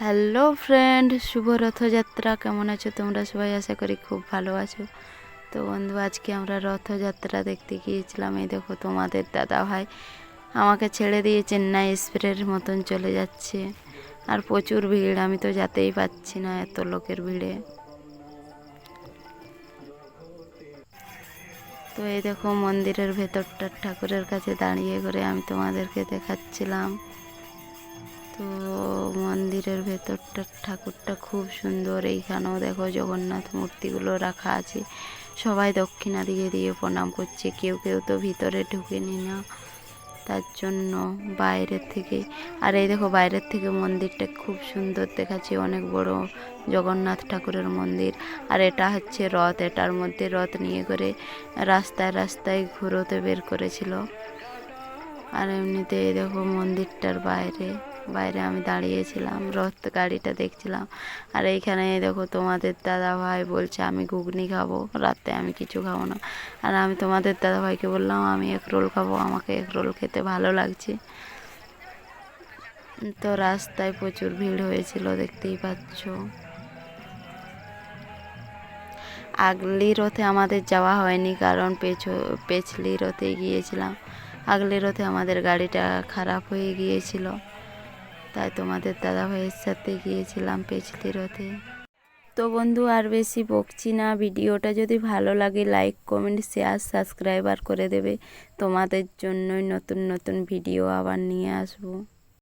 Hello friend, শুভ রথযাত্রা। কেমন আছো তোমরা? সবাই আশা করি খুব ভালো আছো। তো বন্ধু, আজকে আমরা রথযাত্রা দেখতে গিয়েছিলাম। এই দেখো তোমাদের দাদা ভাই আমাকে ছেড়ে দিয়ে চেন্নাই স্প্রের মতন চলে যাচ্ছে। আর প্রচুর ভিড়, আমি তো যেতেই পাচ্ছি না এত লোকের ভিড়ে। তো এই দেখো মন্দিরের ভেতরটা ঠাকুরের কাছে দাঁড়িয়ে করে আমি তোমাদেরকে দেখাচ্ছিলাম। তো মন্দিরের ভেতরটা, ঠাকুরটা খুব সুন্দর। এইখানেও দেখো জগন্নাথ মূর্তিগুলো রাখা আছে। সবাই দক্ষিণা দিয়ে দিয়ে প্রণাম করছে। কেউ কেউ তো ভিতরে ঢুকেনি না। তার জন্য বাইরের থেকে, আর এই দেখো বাইরের থেকে মন্দিরটা খুব সুন্দর দেখাচ্ছে। অনেক বড় জগন্নাথ ঠাকুরের মন্দির। আর এটা হচ্ছে রথ। এটার মধ্যে রথ নিয়ে করে রাস্তায় রাস্তায় ঘুরোতে বের করেছিল। আর এমনিতে দেখো মন্দিরটার বাইরে বাইরে আমি দাঁড়িয়েছিলাম, রথ গাড়িটা দেখছিলাম। আর এইখানে এই দেখো তোমাদের দাদা ভাই বলছে, আমি ঘুগনি খাব, রাতে আমি কিছু খাব না। আর আমি তোমাদের দাদা ভাইকে বললাম, আমি এক রোল খাব, আমাকে এক রোল খেতে ভালো লাগছে। তো রাস্তায় প্রচুর ভিড় হয়েছিল, দেখতেই পাচ্ছ। আগলি রথে আমাদের যাওয়া হয়নি, কারণ পেছ, পেছলি রথে গিয়েছিলাম। আগলি রথে আমাদের গাড়িটা খারাপ হয়ে গিয়েছিল। তাই তোমাদের দাদা ভাইয়ের সাথে গিয়েছিলাম পেছলি রথে তো বন্ধু, আর বেশি বকছি না। ভিডিওটা যদি ভালো লাগে লাইক কমেন্ট শেয়ার সাবস্ক্রাইবার করে দেবে। তোমাদের জন্যই নতুন নতুন ভিডিও আবার নিয়ে আসব।